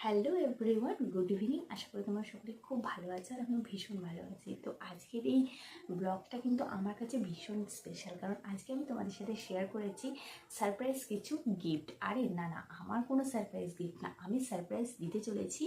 Hello everyone good evening আশা করি তোমরা সকলে খুব ভালো আছো আর আমিও ভীষণ ভালো আছি। তো আজকের এই ব্লগটা কিন্তু আমার কাছে ভীষণ স্পেশাল কারণ আজকে আমি তোমাদের সাথে শেয়ার করেছি সারপ্রাইজ কিছু গিফট আরে না না, আমার কোনো সারপ্রাইজ গিফট না। আমি সারপ্রাইজ দিতে চলেছি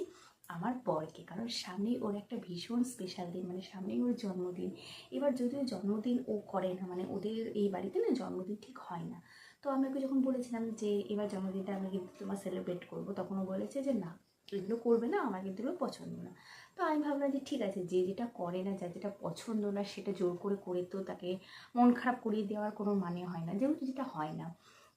আমার বরকে, কারণ সামনেই ওর একটা ভীষণ স্পেশাল দিন মানে সামনেই ওর জন্মদিন। এবার যদিও জন্মদিন ও করে না মানে ওদের এই বাড়িতে না জন্মদিন ঠিক হয় না। তো আমি ওকে যখন বলেছিলাম যে এবার জন্মদিনটা আমি কিন্তু তোমার সেলিব্রেট করব, তখন ও বলেছে যে না এগুলো করবে না, আমার কিন্তু এগুলো পছন্দ না। তো আমি ভাবলাম যে ঠিক আছে, যে যেটা করে না, যা যেটা পছন্দ না, সেটা জোর করে করে তো তাকে মন খারাপ করিয়ে দেওয়ার কোনো মানে হয় না। যেহেতু যেটা হয় না।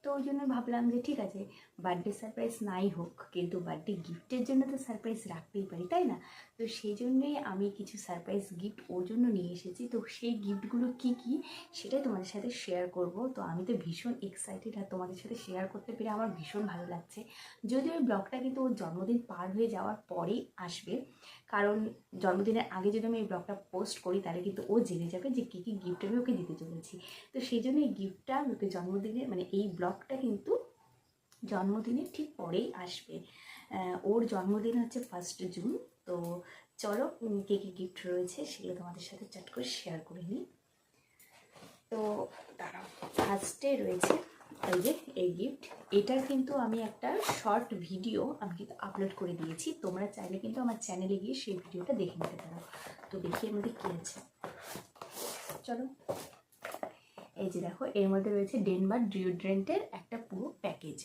তো ওই জন্য ভাবলাম যে ঠিক আছে বার্থডে সারপ্রাইজ নাই হোক, কিন্তু বার্থডে গিফটের জন্য তো সারপ্রাইজ রাখতেই পারি, তাই না? তো সেই জন্যেই আমি কিছু সারপ্রাইজ গিফট ওর জন্য নিয়ে এসেছি। তো সেই গিফটগুলো কি কি সেটাই তোমাদের সাথে শেয়ার করব। তো আমি তো ভীষণ এক্সাইটেড আর তোমাদের সাথে শেয়ার করতে পেরে আমার ভীষণ ভালো লাগছে। যদিও ওই ব্লগটা কিন্তু ওর জন্মদিন পার হয়ে যাওয়ার পরেই আসবে, কারণ জন্মদিনের আগে যদি আমি এই ব্লগটা পোস্ট করি, তাহলে কিন্তু ও জেনে যাবে যে কী কী গিফট আমি ওকে দিতে চলেছি। তো সেই জন্য এই গিফটটা ওকে জন্মদিনে মানে এই ব্লগটা কিন্তু জন্মদিনের ঠিক পরেই আসবে। ওর জন্মদিন হচ্ছে ফার্স্ট জুন তো চলো কে কী গিফট রয়েছে সেগুলো তোমাদের সাথে চট করে শেয়ার করে নিই। তো দাঁড়াও ফার্স্টে রয়েছে এই যে, এই গিফট এটার কিন্তু আমি একটা শর্ট ভিডিও আমি কিন্তু আপলোড করে দিয়েছি। তোমরা চাইলে কিন্তু আমার চ্যানেলে গিয়ে সেই ভিডিওটা দেখে নিতে পারো। তো দেখি এর মধ্যে কী আছে। চলো। এই যে দেখো, এর মধ্যে রয়েছে ডেনমার ডিওড্রেন্টের একটা পুরো প্যাকেজ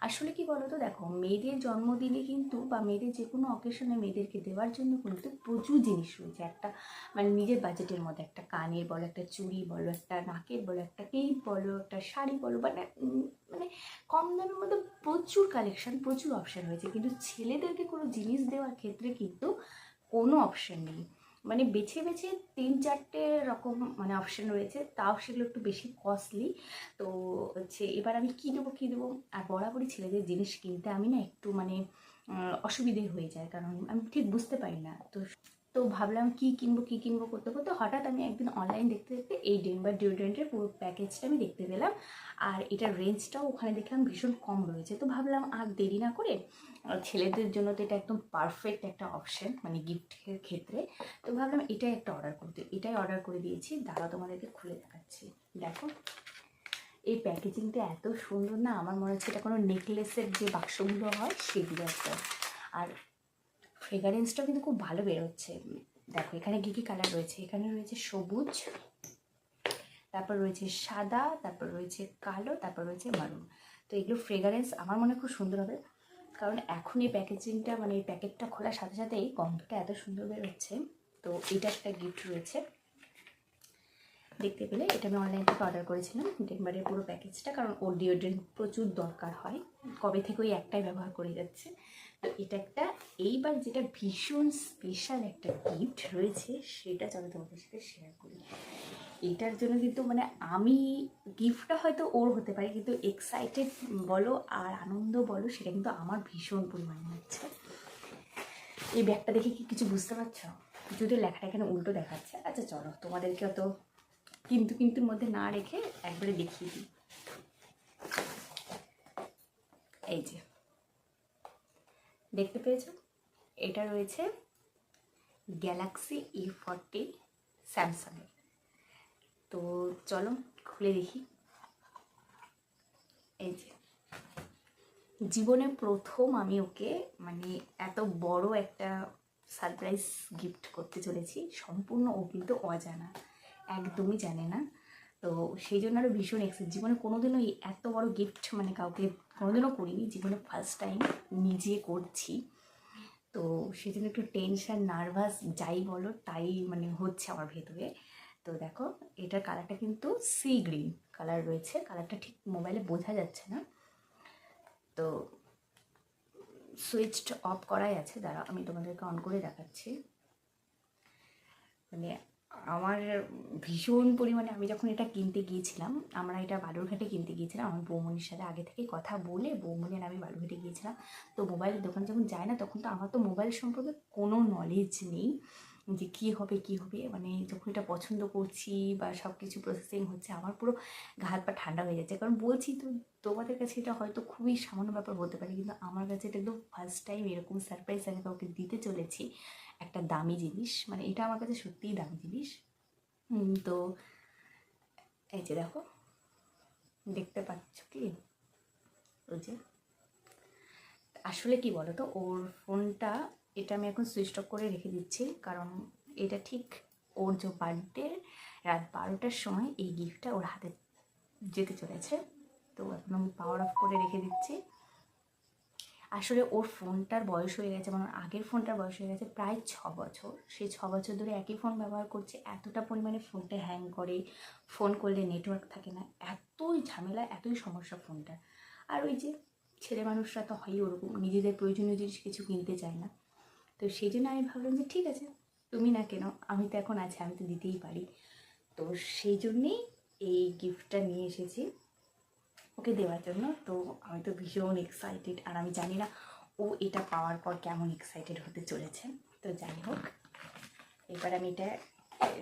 আসলে কি বলো তো দেখো, মেয়েদের জন্মদিনে কিন্তু বা মেয়েদের যে কোনো অকেশনে মেয়েদেরকে দেওয়ার জন্য কিন্তু প্রচুর জিনিস রয়েছে। একটা মানে নিজের বাজেটের মধ্যে, একটা কানের বলো, একটা চুড়ি বলো, একটা নাকের বলো, একটা ক্লিপ বলো, একটা শাড়ি বলো মানে মানে কম দামের মধ্যে প্রচুর কালেকশন প্রচুর অপশান রয়েছে। কিন্তু ছেলেদেরকে কোনো জিনিস দেওয়ার ক্ষেত্রে কিন্তু কোনো অপশান নেই। মানে বেছে বেছে তিন চারটে রকম মানে অপশান রয়েছে, তাও সেগুলো একটু বেশি কস্টলি তো হচ্ছে এবার আমি কী দেবো কী দেবো? আর বরাবরই ছেলেদের জিনিস কিনতে আমি না একটু মানে অসুবিধে হয়ে যায়, কারণ আমি ঠিক বুঝতে পারি না। তো তো ভাবলাম কী কিনবো কী কিনবো করতে করতে হঠাৎ আমি একদিন অনলাইন দেখতে দেখতে এই ডেনভার ডিওড্রেন্টের পুরো প্যাকেজটা আমি দেখতে পেলাম। আর এটার রেঞ্জটাও ওখানে দেখলাম ভীষণ কম রয়েছে। তো ভাবলাম আর দেরি না করে ছেলেদের জন্য তো এটা একদম পারফেক্ট একটা অপশন মানে গিফটের ক্ষেত্রে। তো ভাবলাম এটাই একটা অর্ডার করতে এটাই অর্ডার করে দিয়েছি। দাদা তোমাদেরকে খুলে দেখাচ্ছি। দেখো, এই প্যাকেজিংটা এত সুন্দর না, আমার মনে হচ্ছে এটা কোনো নেকলেসের যে বাক্সগুলো হয়, সেগুলো একটা। আর ফ্রেগারেন্সটাও কিন্তু খুব ভালো বেরোচ্ছে। দেখো, এখানে কী কী কালার রয়েছে? এখানে রয়েছে সবুজ, তারপর রয়েছে সাদা, তারপর রয়েছে কালো, তারপর রয়েছে মারুন তো এগুলো ফ্রেগারেন্স আমার মনে খুব সুন্দর হবে। কারণ এখন এই প্যাকেজিংটা মানে এই প্যাকেটটা খোলার সাথে সাথেই গন্ধটা এত সুন্দর বেরোচ্ছে। তো এটা একটা গিফট রয়েছে। দেখতে পেলে, এটা আমি অনলাইন থেকে অর্ডার করেছিলাম। ডেনমারের পুরো প্যাকেজটা কারণ ওর ডিওড্রেন্ট প্রচুর দরকার হয়। কবে থেকে ওই একটাই ব্যবহার করে যাচ্ছে। তো এটা একটা এইবার যেটা ভীষণ স্পেশাল একটা গিফট রয়েছে, সেটা চলো তোমাদের সাথে শেয়ার করি। এটার জন্য কিন্তু মানে আমি গিফটটা হয়তো ওর হতে পারে, কিন্তু এক্সাইটেড বলো আর আনন্দ বলো, সেটা কিন্তু আমার ভীষণ পরিমাণে হচ্ছে। এই ব্যাগটা দেখে কি কিছু বুঝতে পারছ? যদিও লেখাটা এখানে উল্টো দেখাচ্ছে আচ্ছা চলো তোমাদেরকে অত কিন্তু কিন্তুর মধ্যে না রেখে একবারে দেখিয়ে দিই। এই যে, দেখতে পেয়েছ? এটা রয়েছে গ্যালাক্সি ই ফর্টি স্যামসাংয়ের তো চলো খুলে দেখি। এই যে, জীবনে প্রথম আমি ওকে মানে এত বড় একটা সারপ্রাইজ গিফট করতে চলেছি, সম্পূর্ণ ও কিন্তু অজানা, একদমই জানে না। তো সেই জন্য আরও ভীষণ এক্সাইট জীবনে কোনোদিনও এত বড় গিফট মানে কাউকে কোনোদিনও করিনি, জীবনে ফার্স্ট টাইম নিজে করছি। তো সেই জন্য একটু টেনশান নার্ভাস যাই বলো, তাই মানে হচ্ছে আমার ভেতরে। তো দেখো, এটার কালারটা কিন্তু সি গ্রিন কালার রয়েছে। কালারটা ঠিক মোবাইলে বোঝা যাচ্ছে না। তো সুইচড অফ করাই আছে। দাঁড়া আমি তোমাদেরকে অন করে দেখাচ্ছি। মানে আমার ভীষণ পরিমাণে আমি যখন এটা কিনতে গিয়েছিলাম, আমরা এটা বালুরঘাটে কিনতে গিয়েছিলাম, আমার বৌমনির সাথে আগে থেকে কথা বলে বৌমনি আর আমি বালুরঘাটে গিয়েছিলাম। তো মোবাইলের দোকান যখন যায় না, তখন তো আমার তো মোবাইল সম্পর্কে কোনো নলেজ নেই। যে কী হবে কী হবে মানে যখন এটা পছন্দ করছি বা সব কিছু প্রসেসিং হচ্ছে, আমার পুরো হাত পা ঠান্ডা হয়ে যাচ্ছে। কারণ বলছি তো, তোমাদের কাছে এটা হয়তো খুবই সামান্য ব্যাপার হতে পারে, কিন্তু আমার কাছে এটা একদম ফার্স্ট টাইম এরকম সারপ্রাইজ আমি কাউকে দিতে চলেছি একটা দামি জিনিস। মানে এটা আমার কাছে সত্যিই দামি জিনিস। তো এই যে দেখো, দেখতে পাচ্ছ কি? ওই যে, আসলে কি বলো তো ওর ফোনটা এটা আমি এখন সুইচ অফ করে রেখে দিচ্ছি, কারণ এটা ঠিক ওর যে বার্থডে রাত বারোটার সময় এই গিফটটা ওর হাতে যেতে চলেছে। তো এখন আমি পাওয়ার অফ করে রেখে দিচ্ছি। আসলে ওর ফোনটার বয়স হয়ে গেছে মানে আগের ফোনটার বয়স হয়ে গেছে প্রায় ছ বছর। সেই ছ বছর ধরে একই ফোন ব্যবহার করছে, এতটা পরিমাণে ফোনটা হ্যাং করে ফোন করলে নেটওয়ার্ক থাকে না, এতই ঝামেলা, এতই সমস্যা ফোনটার। আর ওই যে ছেলে মানুষরা তো হয়ই ওরকম, নিজেদের প্রয়োজনীয় জিনিস কিছু কিনতে চায় না। তো সেই জন্য আমি ভাবলাম যে ঠিক আছে, তুমি না কেন, আমি তো এখন আছি, আমি তো দিতেই পারি। তো সেই জন্যেই এই গিফটটা নিয়ে এসেছি ওকে দেওয়ার জন্য। তো আমি তো ভীষণ এক্সাইটেড আর আমি জানি না ও এটা পাওয়ার পর কেমন এক্সাইটেড হতে চলেছে। তো যাই হোক, এবার আমি এটা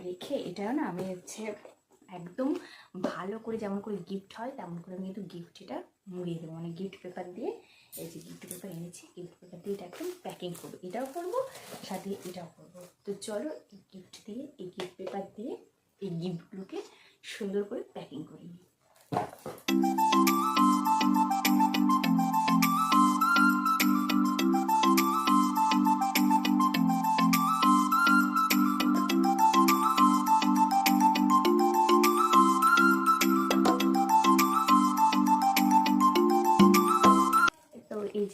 রেখে, এটাও না আমি হচ্ছে একদম ভালো করে যেমন করে গিফট হয়, তেমন করে আমি কিন্তু গিফট এটা মুড়িয়ে দেবো। মানে গিফট পেপার দিয়ে, এই যে গিফট পেপার এনেছি গিফট পেপার দিয়ে এটা একদম প্যাকিং করব। এটাও করব, সাথে এটাও করব। তো চলো এই গিফট দিয়ে, এই গিফট পেপার দিয়ে, এই গিফটগুলোকে সুন্দর করে প্যাকিং করে নিই।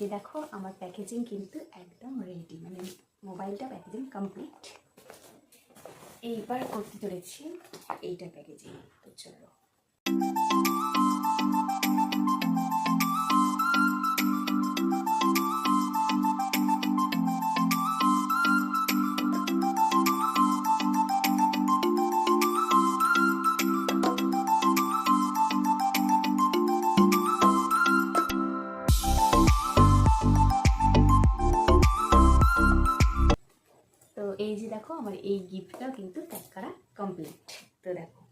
যে দেখো, আমার প্যাকেজিং কিন্তু একদম রেডি মানে মোবাইলটা প্যাকেজিং কমপ্লিট এইবার করতে চলেছি এইটা প্যাকেজিং তো চলো। দেখো, আমার এই গিফটটা কিন্তু প্যাক করা কমপ্লিট তো দেখো,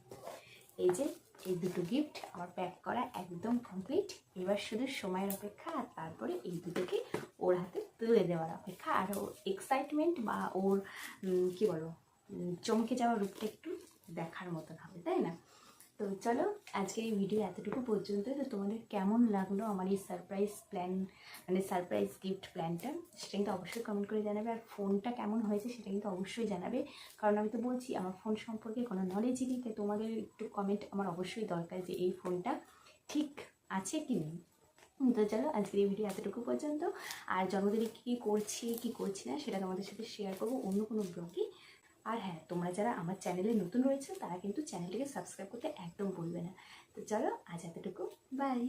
এই যে এই দুটো গিফট আমার প্যাক করা একদম কমপ্লিট এবার শুধু সময়ের অপেক্ষা আর তারপরে এই দুটোকে ওর হাতে তুলে দেওয়ার অপেক্ষা। আর ওর এক্সাইটমেন্ট বা ওর কি বলো চমকে যাওয়ার রূপটা একটু দেখার মতন হবে, তাই না? তো চলো আজকের এই ভিডিও এতটুকু পর্যন্ত। তো তোমাদের কেমন লাগল আমার এই সারপ্রাইজ প্ল্যান মানে সারপ্রাইজ গিফট প্ল্যানটা সেটা কিন্তু অবশ্যই কমেন্ট করে জানাবে। আর ফোনটা কেমন হয়েছে সেটা কিন্তু অবশ্যই জানাবে। কারণ আমি তো বলছি, আমার ফোন সম্পর্কে কোনো নলেজই নেই, তাই তোমাদের একটু কমেন্ট আমার অবশ্যই দরকার যে এই ফোনটা ঠিক আছে কি নেই। তো চলো, আজকের এই ভিডিও এতটুকু পর্যন্ত। আর জন্মদিনে কী করছি কী করছি না, সেটা তোমাদের সাথে শেয়ার করব অন্য কোনো ব্লগে আর হ্যাঁ তোমরা যারা আমার চ্যানেলে নতুন রয়েছে, তারা কিন্তু চ্যানেলটিকে সাবস্ক্রাইব করতে একদম ভুলবে না। তো চলো, আজ এতটুকু। বাই